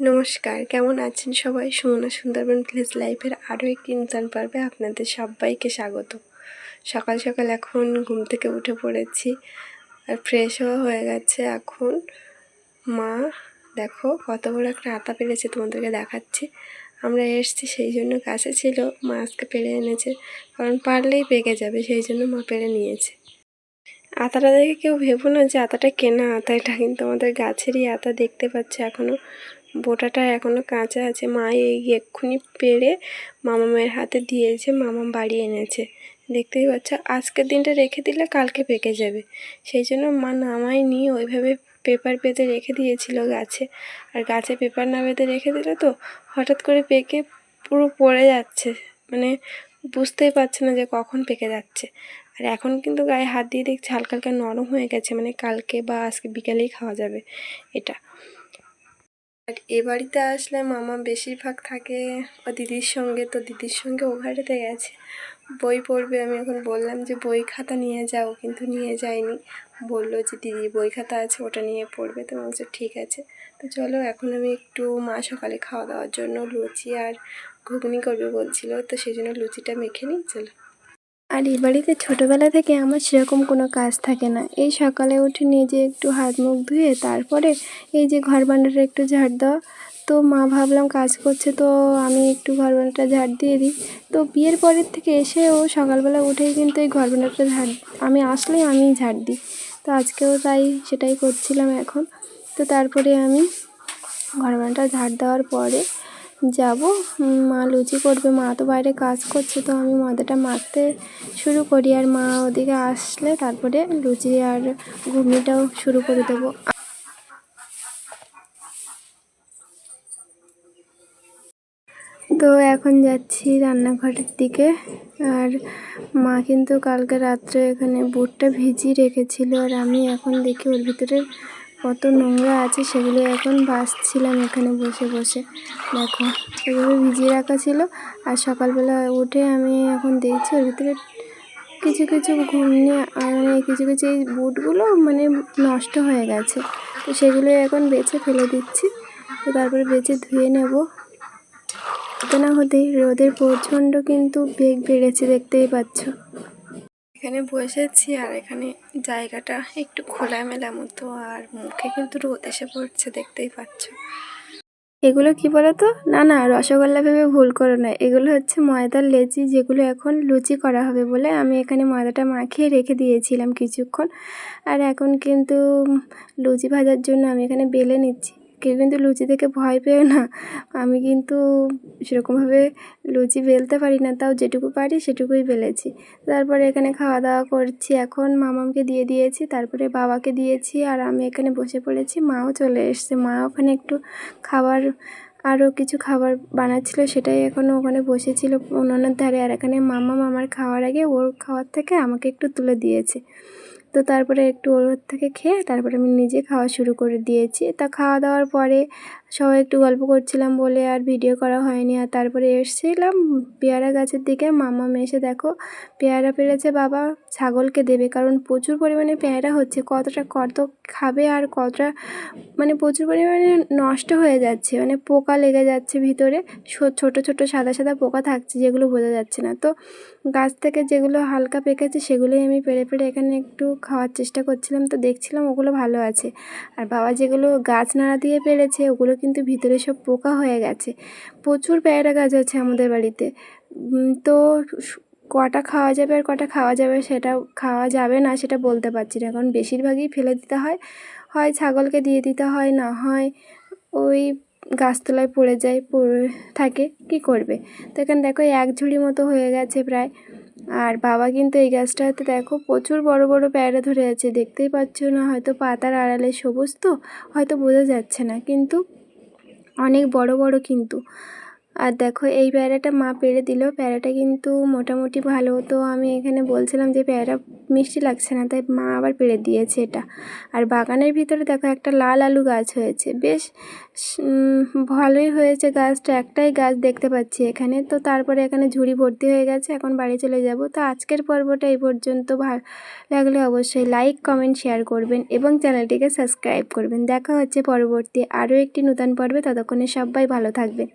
নমস্কার, কেমন আছেন সবাই? সুমনা সুন্দরবন ভিলেজ লাইফের আরও একটি নূতন পর্বে আপনাদের সবাইকে স্বাগত। সকাল সকাল এখন ঘুম থেকে উঠে পড়েছি আর ফ্রেশও হয়ে গেছে এখন। মা, দেখো কত বড় একটা আতা পেরেছে তোমাদেরকে দেখাচ্ছি। আমরা এসছি সেই জন্য গাছে ছিল, মা আজকে পেরে এনেছে। কারণ পারলেই পেকে যাবে, সেই জন্য মা পেরে নিয়েছে। আতাটা দেখে কেউ ভেবো না যে আতাটা কেনা আতা এটা কিন্তু আমাদের গাছেরই আতা দেখতে পাচ্ছে এখনও বোটাটা এখনও কাঁচা আছে। মা এই এক্ষুনি পেরে মামামের হাতে দিয়েছে মামাম বাড়ি এনেছে। দেখতেই পাচ্ছ, আজকের দিনটা রেখে দিলে কালকে পেকে যাবে। সেই জন্য মা নামাই নিয়ে ওইভাবে পেপার পেতে রেখে দিয়েছিল গাছে। আর গাছে পেপার না বেঁধে রেখে দিলে তো হঠাৎ করে পেকে পুরো পড়ে যাচ্ছে। মানে বুঝতেই পারছে না যে কখন পেকে যাচ্ছে। আর এখন কিন্তু গায়ে হাত দিয়ে দেখছি হালকা হালকা নরম হয়ে গেছে মানে কালকে বা আজকে বিকেলেই খাওয়া যাবে এটা। আর এ বাড়িতে আসলে মামা বেশিরভাগ থাকে ও দিদির সঙ্গে, তো দিদির সঙ্গে ও গেছে। বই পড়বে, আমি এখন বললাম যে বই খাতা নিয়ে যাও, কিন্তু নিয়ে যায়নি। বলল যে দিদি বই খাতা আছে, ওটা নিয়ে পড়বে। তো বলছে ঠিক আছে। তো চলো, এখন আমি একটু মা সকালে খাওয়া দাওয়ার জন্য লুচি আর ঘুগনি করবে বলছিল, তো সেই জন্য লুচিটা মেখে নিই, চলো। আর এই বাড়িতে ছোটোবেলা থেকে আমার সেরকম কোনো কাজ থাকে না। এই সকালে উঠে নিজে একটু হাত মুখ ধুয়ে তারপরে এই যে ঘর বান্ডাটা একটু ঝাড় দেওয়া, তো মা ভাবলাম কাজ করছে তো আমি একটু ঘর বান্ডাটা ঝাড় দিয়ে দিই। তো বিয়ের পরের থেকে এসে ও সকালবেলা উঠেই কিন্তু এই ঘর বান্ডাটা ঝাড়, আমি আসলেই আমি ঝাড় দিই। তো আজকেও তাই সেটাই করছিলাম এখন। তো তারপরে আমি ঘর বান্ডাটা ঝাড় দেওয়ার পরে যাব। মা লুচি করবে, মা তো বাইরে কাজ করছে, তো আমি ময়দাটা মাখতে শুরু করি আর মা ওদিকে আসলে তারপরে লুচি আর ঘুগনিটাও শুরু করে দেবো। তো এখন যাচ্ছি রান্নাঘরের দিকে, আর মা কিন্তু কালকে রাত্রে এখানে বুটটা ভিজিয়ে রেখেছিল, আর আমি এখন দেখি ওর ভিতরে কত নোংরা আছে সেগুলো এখন বাসছিলাম এখানে বসে বসে। দেখো এগুলো ভিজিয়ে রাখা ছিল। আর সকালবেলা উঠে আমি এখন দেখছি ওর ভিতরে কিছু কিছু ঘুমনি মানে কিছু কিছু এই বুটগুলো মানে নষ্ট হয়ে গেছে। তো সেগুলো এখন বেছে ফেলে দিচ্ছি। তো তারপরে বেছে ধুয়ে নেব। না হতেই রোদের প্রচণ্ড কিন্তু বেগ বেড়েছে, দেখতেই পাচ্ছ। এখানে বসেছি আর এখানে জায়গাটা একটু খোলামেলা মতো আর মুখে কিন্তু রোদ এসে পড়ছে, দেখতেই পাচ্ছ। এগুলো কি বলো তো না না, রসগোল্লা ভেবে ভুল করো না। এগুলো হচ্ছে ময়দার লেচি যেগুলো এখন লুচি করা হবে বলে আমি এখানে ময়দাটা মাখিয়ে রেখে দিয়েছিলাম কিছুক্ষণ। আর এখন কিন্তু লুচি ভাজার জন্য আমি এখানে বেলে নিচ্ছি। কেউ কিন্তু লুচি দেখে ভয় পেও না। আমি কিন্তু সেরকমভাবে লুচি বেলতে পারি না, তাও যেটুকু পারি সেটুকুই বেলেছি। তারপরে এখানে খাওয়া দাওয়া করছি। এখন মামামকে দিয়ে দিয়েছি, তারপরে বাবাকে দিয়েছি, আর আমি এখানে বসে পড়েছি, মাও চলে এসছে। মা ওখানে একটু খাবার, আরও কিছু খাবার বানাচ্ছিল, সেটাই এখনও ওখানে বসেছিল উনুনের ধারে। আর এখানে মামা মামার খাওয়ার আগে, ওর খাওয়ার থেকে আমাকে একটু তুলে দিয়েছে। তো তারপরে একটু ওর থেকে খেয়ে তারপরে আমি নিজে খাওয়া শুরু করে দিয়েছি। তা খাওয়া দাওয়ার পরে সবাই একটু গল্প করছিলাম বলে আর ভিডিও করা হয়নি। আর তারপরে এসেছিলাম পেয়ারা গাছের দিকে। মামা এসে দেখো, পেয়ারা পেরেছে বাবা, ছাগলকে দেবে। কারণ প্রচুর পরিমাণে পেয়ারা হচ্ছে, কতটা কত খাবে আর কতটা মানে প্রচুর পরিমাণে নষ্ট হয়ে যাচ্ছে। মানে পোকা লেগে যাচ্ছে ভিতরে ছোট ছোট, সাদা সাদা পোকা থাকছে যেগুলো বোঝা যাচ্ছে না। তো গাছ থেকে যেগুলো হালকা পেকেছে সেগুলোই আমি পেরে পেরে এখানে একটু খাওয়ার চেষ্টা করছিলাম, তো দেখছিলাম ওগুলো ভালো আছে। আর বাবা যেগুলো গাছ নাড়া দিয়ে পেরেছে ওগুলো কিন্তু ভিতরে সব পোকা হয়ে গেছে। প্রচুর পেয়ারা গাছ আছে আমাদের বাড়িতে। তো কটা খাওয়া যাবে আর কটা খাওয়া যাবে সেটা খাওয়া যাবে না সেটা বলতে পারছি না। কারণ বেশিরভাগই ফেলে দিতে হয়। হয় ছাগলকে দিয়ে দিতে হয়, না হয় ওই গাছতলায় পড়ে যায়, পড়ে থাকে, কি করবে? তো এখানে দেখো এক ঝুড়ি মতো হয়ে গেছে প্রায়। আর বাবা কিন্তু এই গাছটাতে দেখো প্রচুর বড় বড় প্যারা ধরে আছে। দেখতেই পাচ্ছ না, হয়তো পাতার আড়ালে সবুজ তো, হয়তো বোঝা যাচ্ছে না, কিন্তু অনেক বড় বড় কিন্তু। আর দেখো এই পেয়ারাটা মা পেড়ে দিল। পেয়ারাটা কিন্তু মোটামুটি ভালো তো আমি এখানে বলছিলাম যে পেয়ারা মিষ্টি লাগছে না, তাই মা আবার পেড়ে দিয়েছে এটা। আর বাগানের ভিতরে দেখো একটা লাল আলু গাছ হয়েছে। বেশ ভালোই হয়েছে গাছটা। একটাই গাছ দেখতে পাচ্ছি এখানে। তো তারপরে এখানে ঝুড়ি ভর্তি হয়ে গেছে। এখন বাড়ি চলে যাব। তো আজকের পর্বটা এই পর্যন্ত। ভালো লাগলে অবশ্যই লাইক, কমেন্ট, শেয়ার করবেন এবং চ্যানেলটিকে সাবস্ক্রাইব করবেন। দেখা হচ্ছে পরবর্তী আরও একটি নূতন পর্বে। ততক্ষণে সবাই ভালো থাকবেন।